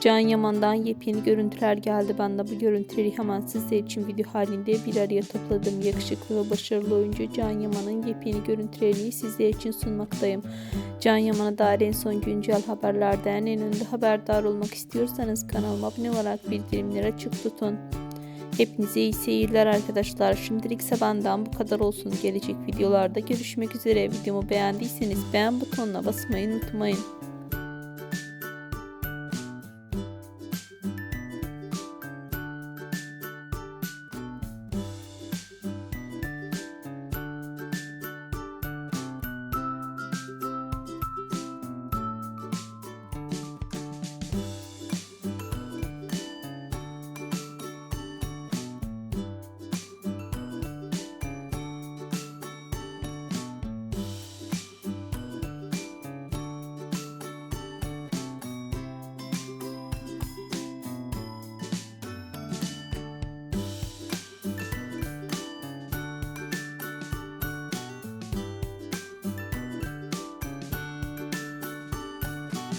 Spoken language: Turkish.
Can Yaman'dan yepyeni görüntüler geldi. Ben de bu görüntüleri hemen sizler için video halinde bir araya topladım. Yakışıklı ve başarılı oyuncu Can Yaman'ın yepyeni görüntülerini sizler için sunmaktayım. Can Yaman'a dair en son güncel haberlerden en önde haberdar olmak istiyorsanız kanalıma abone olarak bildirimleri açık tutun. Hepinize iyi seyirler arkadaşlar. Şimdilikse benden bu kadar olsun. Gelecek videolarda görüşmek üzere. Videomu beğendiyseniz beğen butonuna basmayı unutmayın.